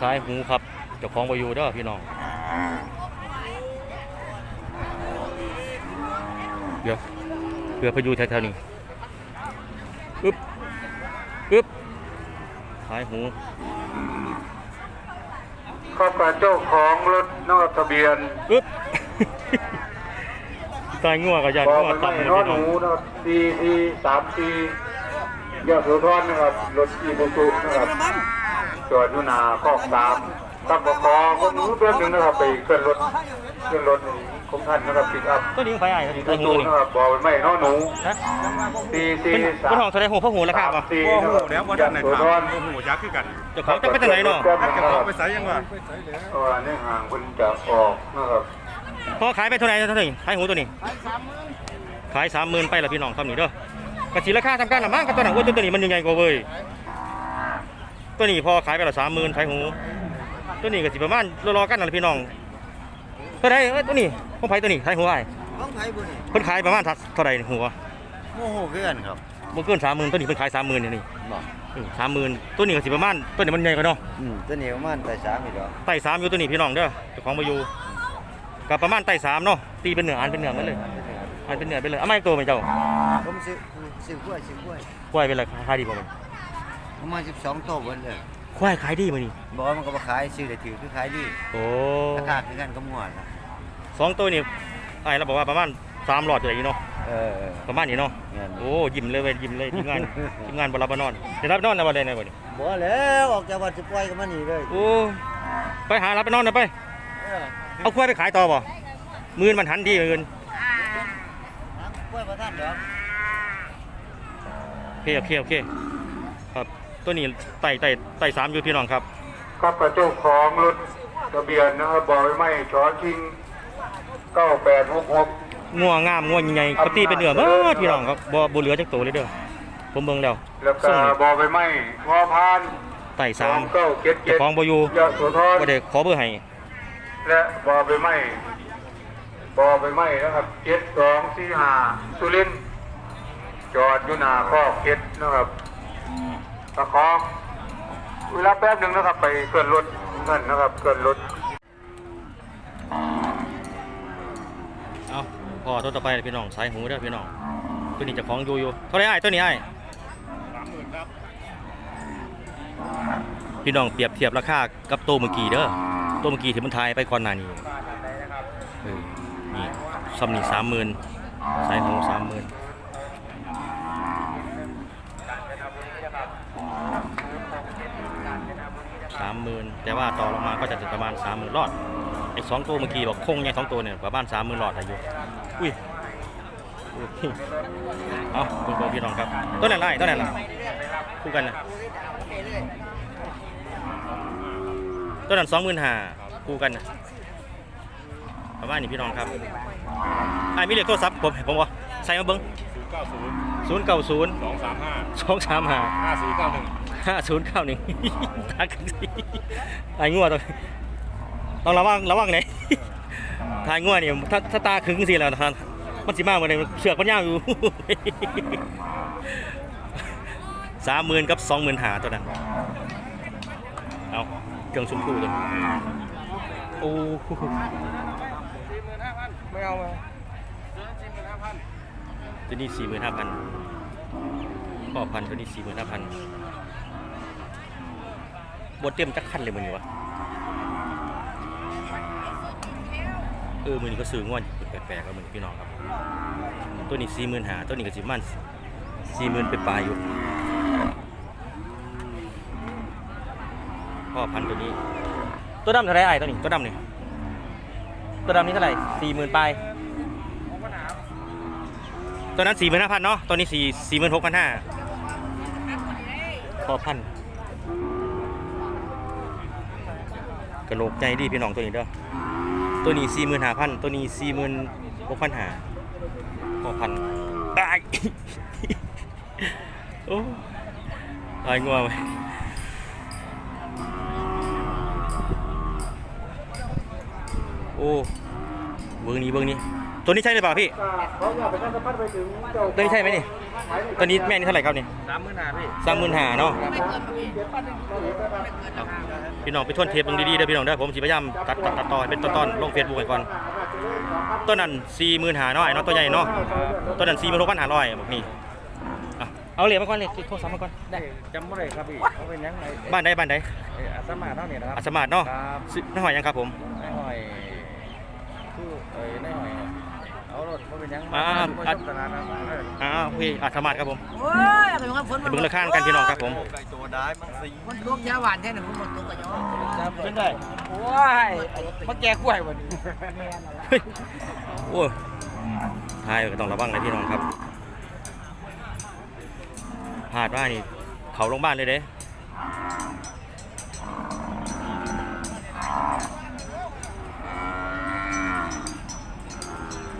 สายหูครับเจ้าของบอยู่เด้อพี่น้อง เดี๋ยวเพื่อพายุแถวๆนี้อึ๊บอึ๊บสายหูข้าพเจ้าของรถนอกทะเบียนอึ๊บสายงัวกับยานบองัวกไม่ต่ำเลยน้อพี่หน้องนูนะครับซีทีสามซียอดสุทรนะครับรถอีบูซูนะครับ จอดอยู่นาคอสามตั้งประคองก็รู้เรื่องหนึ่งนะครับไปเคลื่อนรถเคลื่อนรถของท่านนะครับปิกอัพตัวนี้ของไฟอ้อีสาบูยหูซูนี่นะครับบอกไม่น้อหนูฮะซีซีเป็นสาเป็นมห้องแสดงหัวพระหูราคาป่ะซีโอ้โหครับแล้ววันนั้นไหนถามทรโอ้โหยักษ์คือกันจ้าของจะไปทางไหนเนาะจะเอาไปใส่ยังวะเพราะว่ห่างคุณจะออกนะครับพอขายไปเท่าไหร่เท่าไหร่ขายหูตัวนี้ขายสามหมื่นไปละพี่น้องทำนี่เด้อกระสีราคาทำการละมั้งกับตัวหนังอ้วตัวนี้มันยังไงกว่าเว้ย ตัวนี้พอขายไปละสามหมื่นขายหู ตัวนี้ก็สิประมาณรอๆกันนั่นแหละพี่น้องเท่าไหรเอ้ยตัวนี้ของไผตัวนี้ขายหัวไอ้ต้องไทยบุญนี่เพิ่นขายประมาณเท่าไหรหัวโมโหเกินครับบ่เกินสามหมื่นตัวนี้เพิ่นขายสามหมื่นนี่นี่บอกสามหมื่นตัวนี้ก็สิประมาณตัวนี้มันใหญ่กว่าเนาะอืมตัวนี้ประมาณแต่สามอีกแล้วไต่สามอยู่ตัวนี้พี่น้องเด้อเจ้าของมาอยู่กับประมาณไต่สามเนาะตีเป็นเหนืออันเป็นเหนือไปเลยอันเป็นเหนือไปเลยเอาไม่ตัวไหมเจ้าผมซื้อซื้อกล้วยซื้อกล้วยควายเป็นไรขายดีกว่ามัน ประมาณสิบสองโต๊ะเบิดเลยควายขายดีมั้ยนี่บอกว่ามันก็มาขายซื้อได้ถือคือขายดีโอ้ราคาคือกันก็ม่วนนะสองตัวนี่ไอ้เราบอกว่าประมาณสามหลอดอยู่อย่างนี้เนาะเออเออประมาณนี้เนาะเงินโอ้ยิ้มเลยเว้ยยิ้มเลยทีมงานทีมงานบรับมานอนจะรับนอนนะวันใดนะวันนี้บอกแล้วออกจากวัดจะปล่อยก็มานี่เลยโอ้ไปหารับไปนอนนะไป เออเอาควายไปขายต่อบ่มือนมันหันดีเงินกล้วยประท่านเดี๋ยวโอเคโอเคโอเคครับ ตัวนี้ไต่ไต่ไต่สามอยู่พี่น้องครับข้าพเจ้าของรถทะเบียนนะครับบอกไม่ชอชิงเก้าแปดหกหกง่วงงามง่วงใหญ่ๆเขาตีเป็นเนื้อเบ้อพี่น้องครับบ่บ่เหลือจักตัวเลยเด้อผมเบิ่งแล้วแล้วก็ส่งนี่บอกไปไม่งอพานไต่สามเก้าเจ็ดเจ็เจ้าดของบ่อยู่ยะโสธรบ่ได้ขอเบอร์ให้และบอกไปไม่บอกไปไม่นะครับเจ็ดสองสี่ห้าสุรินทร์จอดอยู่หน้าข้อกเจ็ดนะครับ ตะคองเวลาแป๊บหนึ่งนะครับ ไปเกินรถเงินนะครับ เกินรถเอาพอตัวต่อไปพี่น้องสายหูเด้อพี่น้องตัวนี้เจ้าของอยู่อยู่เท่าไหร่อ้ายตัวนี้อ้ายสามหมื่นครับพี่น้องเปรียบเทียบราคากับตัวเมื่อกี้เด้อตัวเมื่อกี้ที่มันทายไปก่อนหน้านี้เออนี่ซัมนี่สามหมื่นสายหูสามหมื่น สามหมื่นแต่ว่าต่อลงมาก็จะถึงประมาณสามหมื่นรอดไอ้สองตัวเมื่อกี้บอกคงยังสองตัวเนี่ยประมาณสามหมื่นรอดอายุอุ้ยอุ้ยเอาคุณโบพี่น้องครับตัวไหนไล่ตัวไหนล่ะคู่กันนะตัวนั้นสองหมื่นห้าคู่กันนะประมาณนี้พี่น้องครับไอ้มีเลขโทรศัพท์ผมผมว่า ใส่มาเบิ้งศูนย์เก้าศูนย์ศูนย์เก้าศูนย์สองสามห้าสองสามห้าห้าสี่เก้าหนึ่งห้าศูนย์เก้าหนึ่งทักกันสิไอ้งัวต้องต้องระวังระวังเลยทายงัวเนี่ยถ้าถ้าตาขึงสิแล้วนะครับมันสิมากเหมือนเลยเสือกมันยาวอยู่สามหมื่นกับสองหมื่นหาตัวนั้นเอาเครื่องชุ่มพูตัวนี้โอ้โหไม่เอามา ตัวนี้สี่หมื่นห้าพันพ่อพันตัวนี้สี่หมื่นห้าพันบดเต็มจักคันเลยมันนี่วะเออมือนี้ก็ซื้องวดแปลกๆแล้วมือนพี่น้องครับ ตัวนี้สี่หมื่นห้าตัวนี้ก็สิประมันสี่หมื่นไปปลายอยู่พ่อพันตัวนี้ ตัวดำเท่าไรไอ้ตัวนี้ตัวดำเนี่ยตัวดำนี่เท่าไหร่สี่หมื่นปลาย ตัวนั้นสี่หมื่นห้าพันเนาะตัวนี้สี่สี่หมื่นหกพันห้าพอพันกระโหลกใจดีพี่น้องตัวนี้เด้อตัวนี้สี่หมื่นห้าพันตัวนี้สี่หมื่นหกพันห้าพอพันตายโอ้ตายงัวไปโอ้เบิ้งนี้เบิ้งนี้ ตัวนี้ใช่หรือเปล่าพี่ เขาอยากไปนั่งสะพัดไปถึงเจ้าตัวนี้ใช่ไหมนี่ ตัวนี้แม่นี่เท่าไหร่ครับนี่สามหมื่นห้าพี่สามหมื่นห้าเนาะเจ็ดพันหนึ่งเราเหลือไปบ้างพี่น้องไปทวนเทปเบิ่งดีๆเด้อพี่น้องเด้อผมสิพยายามตัดตัดตัดต่อให้เป็นตอนๆลงเฟซบุ๊กให้ก่อนต้นนั้น45,000น้อยเนาะตัวใหญ่เนาะต้นนั้น46,500บอกนี่อะเอาเหรียญมาก่อนเลยโทรศัพท์มาก่อนได้จำไม่ได้ครับพี่เขาเป็นยังไงบ้านใดบ้านใดเอ่ออาสมาเท่านี้นะครับอัสมาดเนาะครับซื้อน้าหอยยังครับผม นายหอยคือเอ้ยนายหอยเอาร ถเขาเป็นยังอ่ามาอ่าชมตลาดนะครับเอออ้าวพี่อัสมาดครับผมโอ้ยอะไรของฝนไปเบิ่งราคากันพี่น้องครับผม ไก่ตัวได้มันสีมันตกยาหวานแท้หนึ่งมันหมดตกกันย้อนเป็นได้โอ้ยมาแก่กล้วยวันนี้เฮ้ยโอ้ยทายก็ต้องระวังนะพี่น้องครับพลาดว่านี่เขาลงบ้านเลยเด้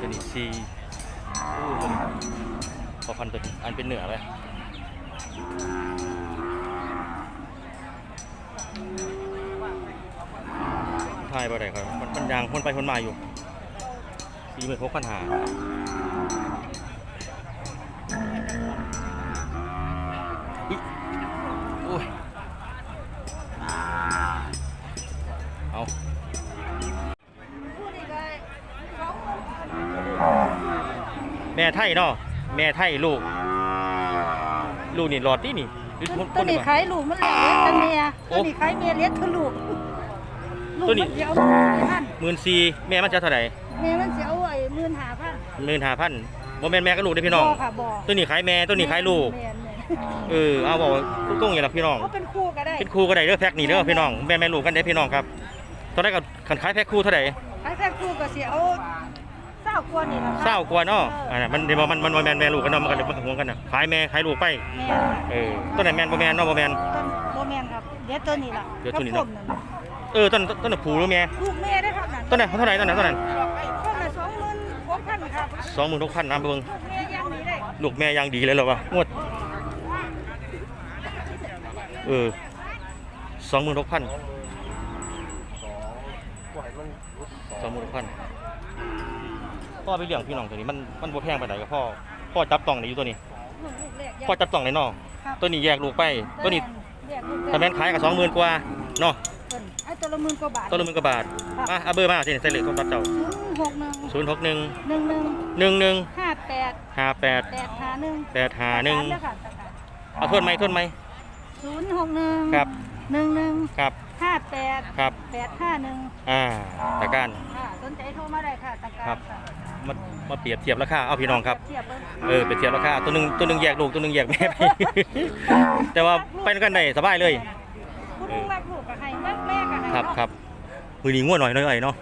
จะนี่ซีโอ้ยพอพันตัวนี้อันเป็นเหนือไปทายบ่ได้ครับ มันยางพ่นไปพ่นมาอยู่สี่หมื่นหกพันหา ม่ไทยเนาะแม่ไทยลูก ลูกนี่หลอดนี่นี่หรือคนตัวเดีนี้ยวขายลูกมันเลี้ยงกันเมียโอ้ตัวนี้ขายเมียเลี้ยงคือลูกลูกตัวนี้มันเสียเอาพันหมื่นสี่แม่มันจะเท่าไหร่เมียมันเสียเอาไอ้หมื่นหาพันหมื่นห้าพันโมแม่นแม่กับลูกได้อพี่น้องบ่ค่ะบ่ตัวนี้ขายแม่ตัวนี้ขายลูกแม่นแม่นเออเอาบอกตรงๆอย่างละพี่น้องเขาเป็นคู่ก็ได้เป็นครูก็ได้เด้อแพ็คนี่เด้อพี่น้องแม่แม่ลูกกันได้อพี่น้องครับตอนแรกก็ขันขายแพ็คคู่เท่าไหร่ขายแค่คู่ก็เสียเอาเศร้ากว่านี่ล่ะค่ะเศร้ากว่าเนาะอันนั้นมันเดี๋ยวมันมันมันแม่นแม่ลูกกันเนาะมันก็เลยมันก็ห่วงกันน่ะขายแม่ขายลูกไปแม่นเออต้นไหนแม่นบ่แม่นเนาะบ่แม่นต้นบ่แม่นครับเดี๋ยวตัวนี้ล่ะเดี๋ยวตัวนี้กับเนาะผมเออต้นต้นต้นน่ะผูหรือแม่ลูกแม่ได้เท่านั้นต้นไหนเท่าไหร่ต้นไหนต้นไหนต้นละสองหมื่นหกพันครับสองหมื่นหกพันนะเบิ่งลูกแม่ยังมีได้ลูกแม่ยังดีเลยเหรอวะงวดเออสองหมื่นหกพันสองหมื่นหกพัน พ่อไปเลี้ยงพี่น้องตัวนี้มันมันบ่แพงไปไหนใดกับพ่อพ่อจับต้องได้อยู่ตัวนี้ ลูกลูกแรกพ่อจับต้องได้เนาะครับตัวนี้แยกลูกไป ตัวนี้แยกลูกถ้าแม่นขายกับสองหมื่นกว่าเนาะเพิ่นไอ้ตัวละหมื่นกว่าบาทตัวละหมื่นกว่าบาทมาเอาเบอร์มาสิใส่เลขโทรศัพท์เจ้าหกหนึ่งศูนย์หกหนึ่งหนึ่งหนึ่งหนึ่งหนึ่งห้าแปดห้าแปดแปดห้าหนึ่งแปดห้าหนึ่งเด้อค่ะเอาทวนไหมทวนไหม ศูนย์หกหนึ่งครับ หนึ่งหนึ่งครับห้าแปดครับแปดห้าหนึ่งอ่าตะการ ค่ะสนใจโทรมาได้ค่ะตะการครับ ค่ะ มามาเปรียบเทียบราคาเอาพี่น้องครับเทียบเบิ่งเออเปรียบเทียบราคาตัวหนึ่งตัวหนึ่งแยกลูกตัวหนึ่งแยกแม่ไปแต่ว่าไปด้วยกันได้สบายเลยคุณลุงรักลูกกับใครรักแม่กับใครครับครับมือนี้ง่วงหน่อยหน่อยเนาะ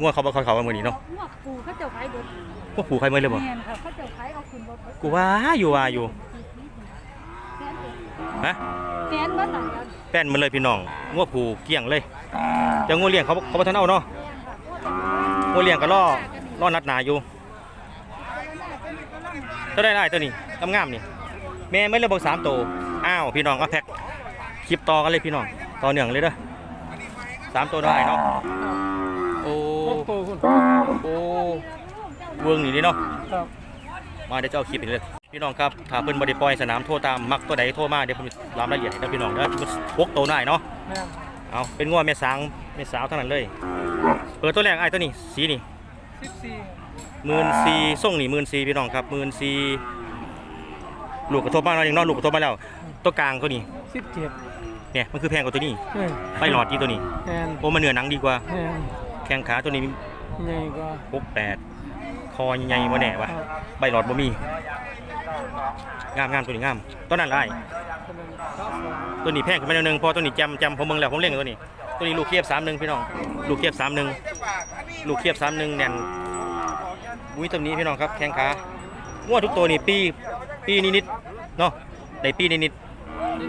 ง่วงเขาเขาเขามือนี้เนาะงวกปูเขาเจ้าขายเบิดพวกผูใครเมื่อเลยบ่ แม่นค่ะเขาเจ้าขายเอาขึ้นรถเบิดกูว่าอยู่ว่าอยู่แม่นเด้อฮะแม่นเบิดหลังกันแป้นมันเลยพี่น้องง่วงผูเกลี้ยงเลยจะง่วงเลี้ยงเขาเขาบ่ทันเอาเนาะแม่นค่ะโอ้ยง่วงเลี้ยงก็ล่อ ล่อนัดหนาอยู่ตัวได้ได้ตัวนี้งามๆนี่แม่ไม่เลยบอกสามตัวอ้าวพี่น้องเอาแพ็คคลิปต่อกันเลยพี่น้องต่อเนื่องเลยเด้อสามตัวได้เนาะโอ้โตคุณโอ้เวิร์งนี่นี่เนาะครับมาเดี๋ยวจะเอาคลิปไปเลยพี่น้องครับถ้าเพิ่นบ่ได้ปล่อยสนามโทรตามมักตัวใดโทรมาเดี๋ยวผมรามรายละเอียดให้กับพี่น้องเด้อพวกโตหน่ายเนาะแม่เอาเป็นงัวแม่สางแม่สาวเท่านั้นเลยเปิดตัวแรกไอ้ตัวนี้สีนี่ สิบสี่หมื่นสี่ส่งนี่หมื่นสี่พี่น้องครับหมื่นสี่ลูกกระทบมาแล้วยังเนอกลูกกระทบมาแล้ว ตัวกลางตัวนี้สิบเจ็ดเนี่ยมันคือแพงกว่าตัวนี้แม่ไปหลอดดีตัวนี้แม่นโอ้มันเนื้อหนังดีกว่าแม่นแข้งขาตัวนี้ใหญ่กว่าหกแปดคอใหญ่ๆบ่แน่วะใบหลอดบ่มีงามงามตัวนี้งามตัวนั้นไรคนนึงเก้าสองตัวนี้แพงขึ้นมาหน่อยหนึงเพอตัวนี้จำจำผมเบิ่งแล้วผมเล่นตัวนี้ ตัวนี้ลูกเคียบสามหนึ่งพี่น้อง ลูกเคียบสามหนึ่งลูกเคียบสามหนึ่งแน่นมุ้ยตัวนี้พี่น้องครับแข้งขาง้วทุกตัวนี่ปีปีนิดๆเนาะได้ปีนิดนี่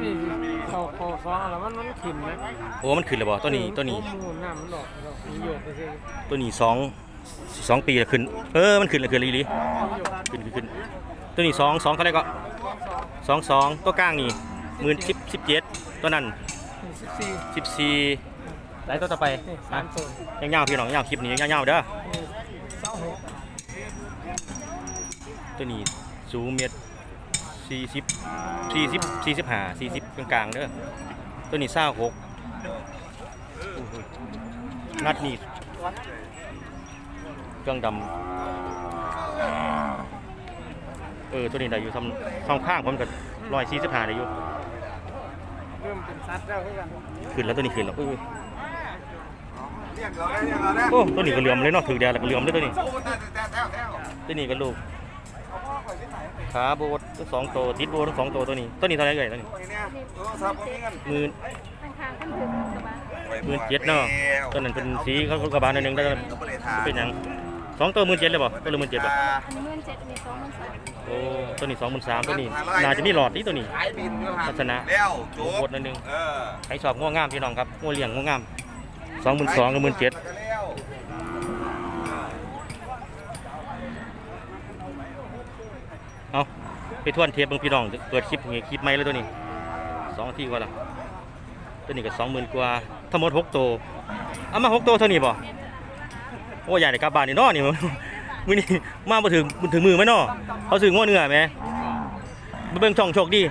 นี่เขาเขาสองแล้วมันมันขึ้นไหมๆโอ้มันขึ้นแล้วบ่ตัวนี้ตัวนี้หมุนน้ำมันดอกดอกมันโยกไปเรื่อยตัวนี้สองสองปีแล้วขึ้น เออมันขึ้นแล้วขึ้นลีลีขึ้นขึ้นขึ้นตัวนี้สองสองเท่าไหรก็สองสองตัวกลางนี่หมื่นสิบสิบเจ็ดตัวนั้นสิบสี่สิบสี่ ไหนตัวต่อไปนี่สาอะมตัวยาวๆพี่น้องยาวคลิปนี้ยาวๆเด้อนี่เศร้าหกตัวนี้สูงเมตรสี่สิบสี่สิบสี่สิบห้าสี่สิบกลางๆเด้อตัวนี้เศร้าหกนัดนี่เครื่องดำเออตัวนี้ได้อยู่ทำทำข้างผมกับร้อยสี่สิบห้าได้อยู่เริ่มเป็นซัดแล้วขึ้นแล้วตัวนี้ขึ้นแล้วอุ้ย โอ้ตัวนี้ก็เหลื่อมเลยเนาะถือแดดแล้วก็เหลื่อมเลยตัวนี้ตัวนี้ก็ลูกขาโบดทั้งสองตัวติดโบดทั้งสองตัวตัวนี้ตัวนี้เท่าไหรเอ่ยตัวนี้หมื่นข้างๆขั้นถึงสบายหมื่นเจ็ดเนาะตัวนั้นเป็นสีเขากระบาลหนอยหนึงได้เป็นหยังสองตัวหมื่นเจ็ดเลยบ่ตัวละหมื่นเจ็ดบ่อันนี้หมื่นเจ็ดอันนี้สองหมื่นสามโอ้ตัวนี้สองหมื่นสามตัวนี้น่าจะมีหลอดนี่ตัวนี้ขายบินอยู่ห่างลักษณะแล้วจโคบตรนิดนึงเออใครชอบง่วงงามพี่น้องครับง่วเลี้ยงง่วงงาม สองหมื่นสองกับหมื่นเจ็ดแล้วเอาไปทวนเทปบางพี่น้องเปิดคลิปนี้คลิปใหม่เลยตัวนี้สองทีกว่าละตัวนี้ก็สองหมื่นกว่าทั้งหมดหกตัวเอามาหกตัวเท่านี้บ่โอ้ยใหญ่ในกลับบ้านนี่นาะนี่มันมือนี่มาบ่ถึงบ่ถึงมือไหมนาะเขาซื้อง่วเนื้อไหมไปเบิ่งช่องโชคดี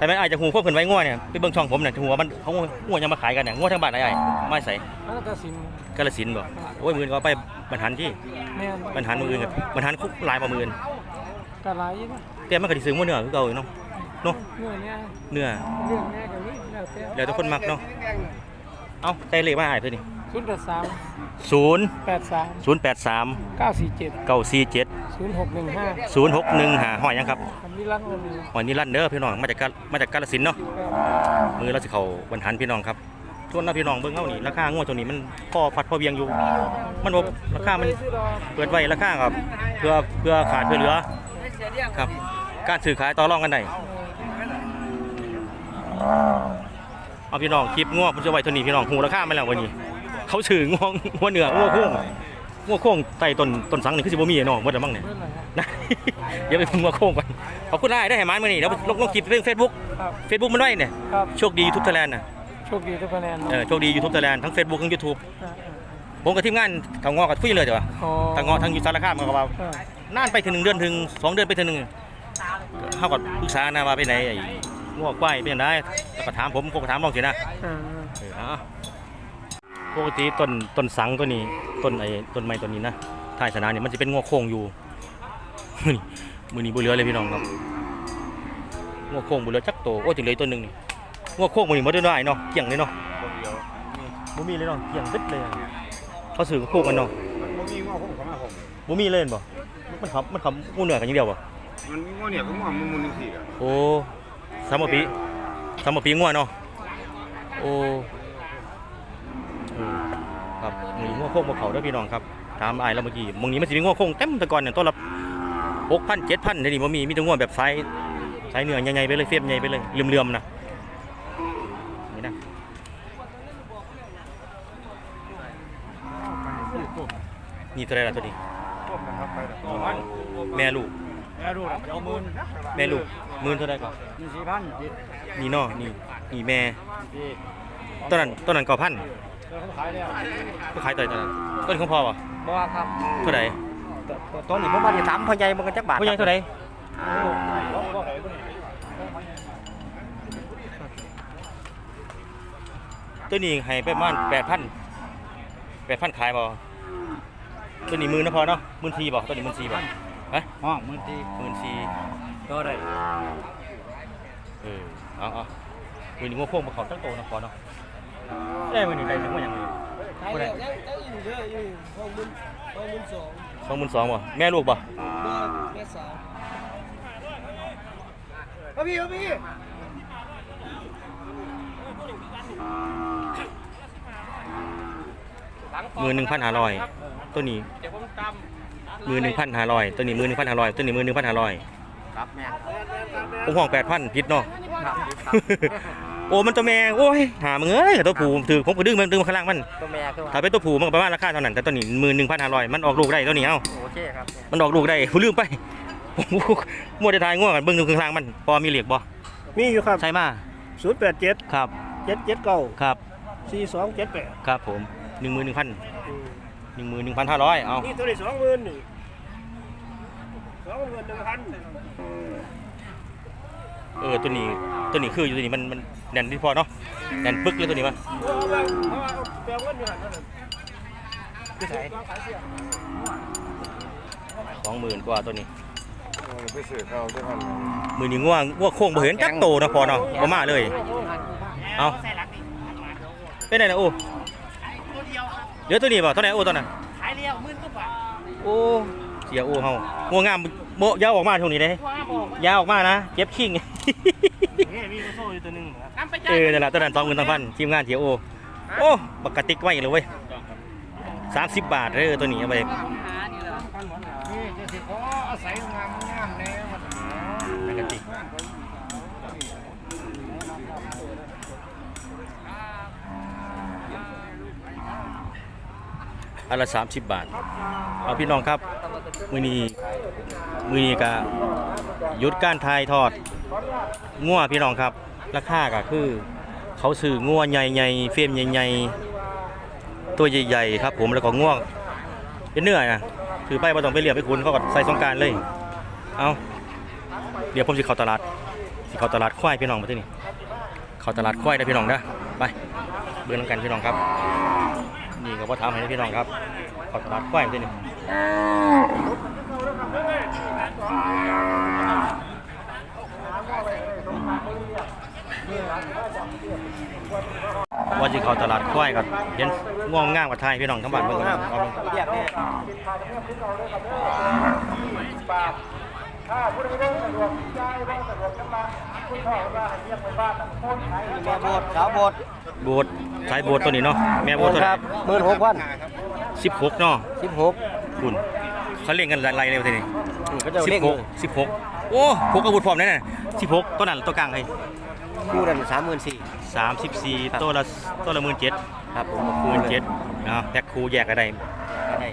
แต่แม่นอายจะหูควบเพิ่นไว้ง่วเนี่ยไปเบิ่งช่องผมเนี่ยหัวมันเขาง่วยังมาขายกันเนี่ยง่วทั้งบ้านไอ้ไอ้ไม่ใส่แล้วก็สินกาลสินธุ์บ่โอ้ยหมื่นก็เอาไปบรรทันที่แม่นบรรทันมืออื่นกับบรรทันคุกหลายกว่าหมื่นกะไรนะแต่มันก็สิซื้อง่วเนื้อคือเก่าอยู่เนาะเนาะเงื่อนเนี่ยเนื้อเรื่องแม่กับนี่แล้วแต่ แล้วแต่คนมักเนาะเอ้าใส่เลขมาอ้ายเพิ่นนี่ ศูนย์แปดสามศูนย์แปดสามศูนย์แปดสามเก้าสี่เจ็ดเก้าสี่เจ็ดศูนย์หกหนึ่งห้าศูนย์หกหนึ่งหาหอยยังครับคำนี้รักมันมีหอยนี่ลั่นเด้อพี่น้องมาจากกามาจากกาฬสินธุ์เนาะมือเราสิเข้าบรรทันพี่น้องครับทวนนะพี่น้องเบิ่งเฮานี่ราคางวดตัวนี้มันพอฟัดพอเวียงอยู่ มันบ่ราคามันเปิดไว้ราคาครับเพื่อเพื่อขาดเพื่อเหลือครับ การซื้อขายต่อรองกันได้เอาพี่น้องคลิปงวผมจะไว้เท่านี้พี่น้องหูราคามาแล้ววันนี้ เขาซื้องวงงัวเหนืองวโค้งงวโค้งใต้ต้นต้นสังนี่คือสิบ่มีอะเนาะบ่ได้มั้งเนี่ยเรื่องอะไรครับนะเดี๋ยวไปพึ่งงัวโค้งก่อนขอบคุณได้ได้ให้หมานมื้อนี้เดี๋ยวลงลงคลิปเรื่อง Facebook ครับ Facebook มันไว้เนี่ยครับโชคดี YouTube Thailand น่ะโชคดีทุกคะแนนเออโชคดี YouTube Thailand ทั้ง Facebook ทั้ง YouTube อ่าผมกับทีมงานทางงอกับคุยเลยจ้ะอ๋อทางงอทางอยู่สารคามก็ว่าอ่าน่านไปถึงหนึ่งเดือนถึงสองเดือนไปถึงหนึ่งเขาก็ปรึกษานะว่าไปไหนไอ้งอกควายเป็นยังไงแล้วก็ถามผมผมก็ถามลองสินะอ่าเออเอา ปกติต้นต้นสังตัวนี้ต้นไอ้ต้นไม้ต้นนี้นะท้ายสนามนี่มันจะเป็นงอกโค้งอยู่มือนี้มือนี้บุเหลือเลยพี่น้องครับงอกโค้งบุเหลือจักโตโอ้ถึงเหลยตัวหนึ่งนี่งอกโค้งมือนี้มันได้เนาะเกี่ยงเลยเนาะบ่มีเลยเนาะเกี่ยงดึดเลยอะเขาสื่อโค้งกันเนาะมันมีง้อผมเข้ามาผมบ่มีเลยเห็นบ่มันขับมันขับงูเหนือกันอย่างเดียวบ่มันมีง้อเนี่ยก็ง้อมันมุนสี่อะโอ้สามปีสามปีงัวเนาะโอ้เออ ครับมึงนี้งัวโค้งมาเขาเด้อพี่น้องครับถามอ้ายแล้วเมื่อกี้มึงนี้มันสิมีงัวโค้งเต็มแต่ก่อนเนี่ยต้นละหกพันเจ็ดพันเดี๋ยวนี้บ่มีมีแต่งัวแบบไซส์ไซส์เนื้อใหญ่ๆไปเลยเฟียบใหญ่ไปเลยเลื่อมๆนะนี่นะนี่ตัวใดล่ะตัวนี้แม่ลูกแม่ดูเอาหมื่นแม่ลูกหมื่นเท่าไรก่อนมีสี่พันนี่เนาะนี่นี่แม่ต้นนั้นต้นนั้นเก่าพัน เขาขายแล้วก็ขายต่อยตอนนั้นต้นของพ่อป่ะบ่ครับเท่าไหร่ตอนนี้ผมมาที่ถามพ่อใหญ่มันก็จักบาทผู้ใหญ่เท่าไหร่ตัวนี้ให้ไปประมาณแปดพันแปดพันขายบ่ตัวนี้หมื่นนะพอเนาะหมื่นสี่บ่ตัวนี้หมื่นสี่บ่ฮะห้องมือตีหมื่นสี่ก็ได้เออเอาเอามือนี้งัวโค้งมาเขาตั้งโตนะพอเนาะ ได้มือนี้ได้ถึงว่าอย่างไรขายแล้วยังยังอยู่เยอะอยู่ห้องมือห้องมือสองสองหมื่นสองบ่แม่ลูกบ่บ้านแม่สาวเอาพี่เอาพี่มือหนึ่งพันห้าร้อยตัวนี้มือหนึ่งพันห้าร้อยตัวนี้มือหนึ่งพันห้าร้อยตัวนี้มือหนึ่งพันห้าร้อยครับแม่ผมห้องแปดพันพิษเนาะ โอ้มันตัวแม่โอ้ยหามึงเอ้ยตัวผู้ถือผมก็ดึงมันดึงมาข้างล่างมันตัวแม่คือว่าถ้าเป็นตัวผู้มันก็ประมาณราคาเท่านั้นแต่ตัวนี้มือหนึ่งพันห้าร้อยมันออกลูกได้ตัวนี้เอ้าโอเคครับมันออกลูกได้ผมลืมไปผมมัวแต่ทายง่วงกันเบิ้งดูข้างล่างมันพอมีเหล็กบ่มีอยู่ครับใช่มาศูนย์แปดเจ็ดครับเจ็ดเจ็ดเก้าครับสี่สองเจ็ดแปดครับผมหนึ่งมือหนึ่งพันหนึ่งมือหนึ่งพันห้าร้อยเอานี่ตัวนี้สองหมื่นนี่สองหมื่นหนึ่งพันเออตัวนี้ตัวนี้คืออยู่ตัวนี้มันมัน แน่นที่พอเนาะแน่นปึกเลยตัวนี้มั้ยเอาไปเอาเอาแปลงเงินอยู่หันนั่นน่ะคือไสสองหมื่นกว่าตัวนี้ไปซื้อข้าวด้วยกันมือนี้ง่วงง่วงโค้งบ่เห็นจักโตนะพอเนาะบ่มาเลย เอาเป็นไงนะโอ้เดี๋ยวตัวนี้บ่เท่าไหร่โอ้ตอนนั้นขายเรียวมื่นก็บาทโอ้เสียโอ้เฮาง่วงงามโบยาวออกมาช่วงนี้เด้ว่าบอกว่ายาวออกมานะเจ็บขิงนี่มีกระโซ่อยู่ตัวหนึงนะน้ำไปเอจ่ายอนั่นแหละตอนนั้นสองหมื่นสองพันทีมงานเสียโอโอ้ปกติกไว้เลยเว้ยสามสิบบาทเด้อตัวนี้เอาไปหานี่แหละนี่จะสิขออาศัยงามงามแน่มันปกติอันละสามสิบบาท เอาพี่น้องครับ มือนี้มือนี้ก็หยุดการทายทอดงัวพี่น้องครับ ราคาก็คือ เขาซื้องัวใหญ่ๆเฟรมใหญ่ๆตัวใหญ่ๆครับ ผมแล้วก็งัวเป็นเนื้อนะถือไปมาต้องไปเรียบไปคุณเขาก็ใส่สงกรารเลย เอาเดี๋ยวผมสิเข้าตลาดสิเข้าตลาดควายพี่น้องมาที่นี่เข้าตลาดควายได้พี่น้องนะไปเบิ่งกันพี่น้องครับ นี่ก็ว่าถามให้พี่น้องครับเข้าตลาดควายมาที่นี่ ว่าสิเข้าตลาดควายกับเห็นง่วงง่ามกับไทยพี่น้องทั้งบ้านเบิ่งกันเอาเบิ่งเรียกเนี่ยถ้าผู้ใดบ่สะดวกจ่ายบ่สะดวกจังมาคุณพ่อว่าให้เรียกไปบ้านโคนขายแม่โบดสาวโบดโบสถ์สายโบสถ์ตัวนี้เนาะแม่โบสถ์ตัวนรับหมื่นหกพันสิบหกเนาะสิบหกคุณเขาเรียกกันอะไรในประทศนี้สิบหกสิบหกโอ้พกอาวุธพร้อมแน่น่ะสิบหกตัวนั้นตัวกลางให้ คู่นั้นสามหมื่นสี่สามสิบสี่ตัวละตัวละหมื่นเจ็ดครับผมหมื่นเจ็ดนะแพ็คคูแยกกันได้ได้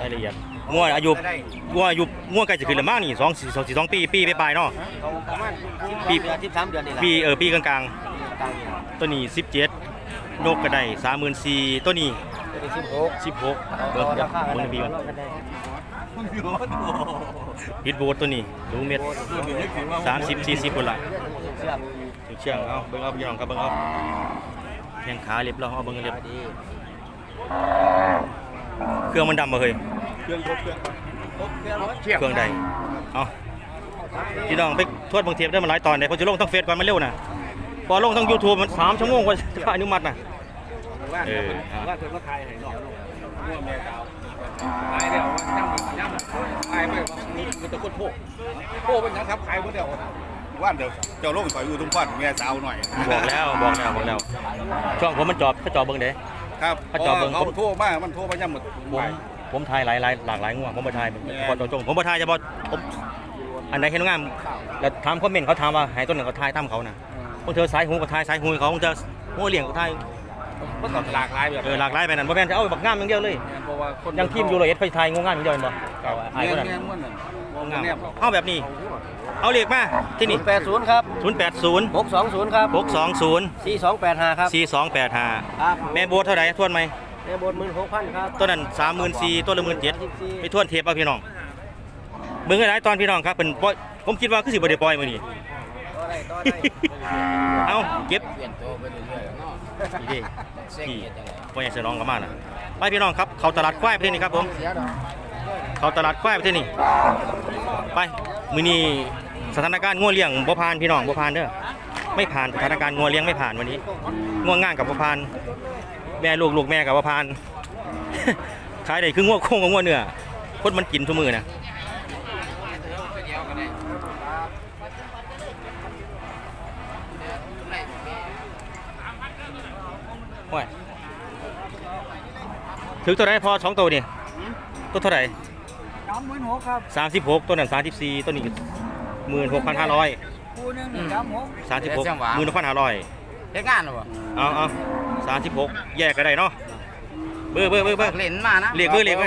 รายละเอียดง่วอายุง่วอายุง่วใกล้จะขึ้นแล้วมั้งนี่สองสี่สองสี่สองปีปีไปปลายๆเนาะ เขาประมาณปี ปีเดือนสิบสามเดือนนี่แหละปีเออปีกลางกลางนี่ๆตัวนี้สิบเจ็ดนกก็ได้สามหมื่นสี่ตัวนี้สิบหกสิบหกเบิ่งเดี๋ยวเบิ่งในปีก่อนพิดโบสตัวนี้ดูเม็ดสามสิบสี่สิบคนละเชื่อม ถึงเชียงเอาเบิ่งเอาพี่น้องครับเบิ่งเอาแข้งขาเรียบร้อยเอาเบิ่งเรียบดีเครื่องมันดำมาเฮ้ยเครื่องครบเครื่องครบเครื่องหมดเครื่องใดเอาพี่น้องไปทวดบางเทียบได้มาหลายตอนเลยพอจะลงทั้งเฟซก่อนมันเร็วนะพอลงทั้งยูทูบมันสามชั่วโมงกว่าจะอนุมัตินะว่าเออว่าเธอมาทายให้น้องง่วงแม่เก่าตายแล้วว่าย่ำย่ำตายไปมันจะโคตรโพกโพกเป็นยังครับขายหมดแล้ว ว่านเดี๋ยวเจ้าลงไปอยู่ทุ่งพันแม่สาวหน่อยบอกแล้วบอกแล้วบอกแล้ว ช่องผมมันจอบเขาจอบเบิ่งเด้ ครับถ้าจอดเบิ่ง เขาโทรมามันโทรมาย่ำหมดผม ผมถ่ายหลายหลายหลากหลายง่วงผมมาถ่ายพอตรงๆผมมาถ่ายเฉพาะผมอันไหนเห็นงามแล้วถามคอมเมนต์เขาถามว่าให้ต้นหนึ่งเขาถ่ายตามเขานะพวกเธอสายหูก็ถ่ายสายหูให้เขาพวกเธอหัวเลี้ยงก็ถ่ายมันก็หลากหลายแบบเออหลากหลายไปนั่นบ่แม่นจะเอาบักงามอย่างเดียวเลยเพราะว่าคนอยังทีมยูโรเอสไปถ่ายงูงามอย่างเดียวเห็นบ่ เอาไอ้เงี้คนยนั้นเงี้ยมันน่ะงูงามเนี่ยเอาแบบนี้ เอาเลขมาที่ศูนี่นย์แปดศูนย์ครับ080หกสองศูนย์ครับ620สี่สองแปดห้าครับ4285 ครับแม่โบทเท่าไหร่ทวนไหมแม่โบดหมื่นหกพันครับตัวนั้น34,000ตัวละ17,000ไปทวนเทปเอาพี่น้องเบิ่งให้หลายตอนพี่น้องครับเป็นปล่อยผมคิดว่าคือสิบ่ได้ปล่อยมื้อนี้ ต่อได้ต่อได้ เอาเก็บนี่ดิพี่พ่อใหญ่เสยน้องก็มาน่ะไปพี่น้องครับ เขาตลาดควายประเทศนี้ครับผม เเขาตลาดควายประเทศนี้ไปมือนี้สถานการณ์งัวเลี้ยงบ่ผ่านพี่น้องบ่ผ่านเด้อไม่ผ่านสถานการณ์งัวเลี้ยงไม่ผ่านวันนี้งัวง่างกับบ่ผ่าน แม่ลูกลูกแม่กับบ่ผ่านขายได้คืองัวโค้งกับงัวเนื้อคนมันกินทุกมือนะโอ้ยถึงตัวไหนพอสองตัวนี่ ตัวเท่าไหร่สามหมื่นหกครับสามสิบหกตัวนั้นสามสิบสี่ตัวนี้หมื่นหกพันห้าร้อยคู่หนึงหนึ่งสามหกสามสิบหกหมื่นหกพันห้าร้อยเฮ็ดงานหรอเอาเอาสามสิบหกแยกก็ได้เนาะเบอร์เบอร์เบอร์เบอร์เล่นมานะเรียกเบอร์เรียกมา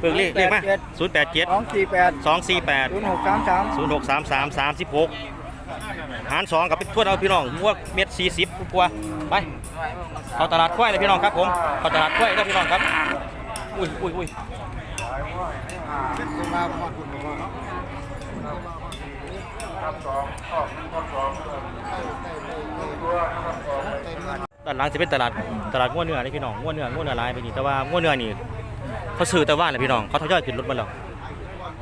เบอร์เรียกเรียกมาศูนย์แปดเจ็ดสองสี่แปดสองสี่แปดศูนย์หกสามสามศูนย์หกสามสามสามสิบหกหารสองกับเป็นทั่วเอาพี่น้องพวกเม็ดสี่สิบกว่าไปเข้าตลาดกล้วยเลยพี่น้องครับผมเข้าตลาดกล้วยเลยพี่น้องครับอุ้ยอุ้ยอุ้ย ครับสองออกหนึ่งครับสองตัวครับออกด้านหลังจะเป็นตลาดตลาดง้วเนื้อนี่พี่น้องง้วเนื้อง้วเนื้อลายไปนี่แต่ว่าง้วเนื้อนี่เขาซื้อแต่ว่าแหละพี่น้องเขาทยอยขึ้นรถมาแล้ว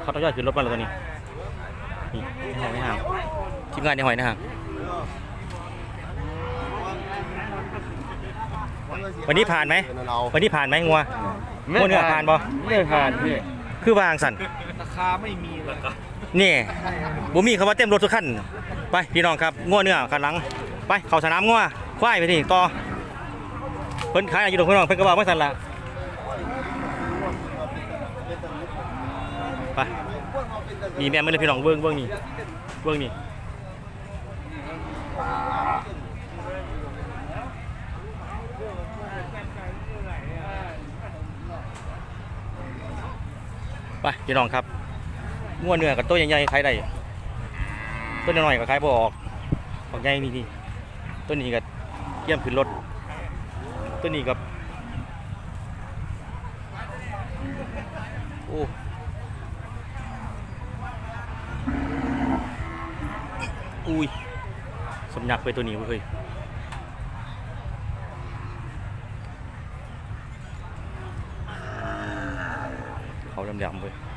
เขาทยอยขึ้นรถมาแล้วตัวนี้นี่หองในห้างทีมงานในหอยในห้างวันนี้ผ่านไหมวันนี้ผ่านไหมงัวง้วเนื้อผ่านบ่ไม่ผ่านพี่ คือวางสั่นราคาไม่มีเลยนี่บ่มีคำว่าเต็มรถทุกคันไปพี่น้องครับง้วเนื้อคันหลัง ไปเข้าสนามง้วควายไปนี่ต่อเพิ่นขายอยู่ตรงพี่น้องเพิ่นก็บอกว่าสั่นละไปมีแม่มาเลยพี่น้องเบิ่งเบิ่งนี่เบิ่งนี่ ไปพี่น้องครับง้วเนื้อกับตัวใหญ่ๆขายได้ตัวน้อยๆก็ขายบ่ออกออกใหญ่นี่นี่ตัวนี้ก็เกี่ยมขึ้นรถตัวนี้กับโอ้อุ้ยสมยักไปตัวนี้เว้ย เข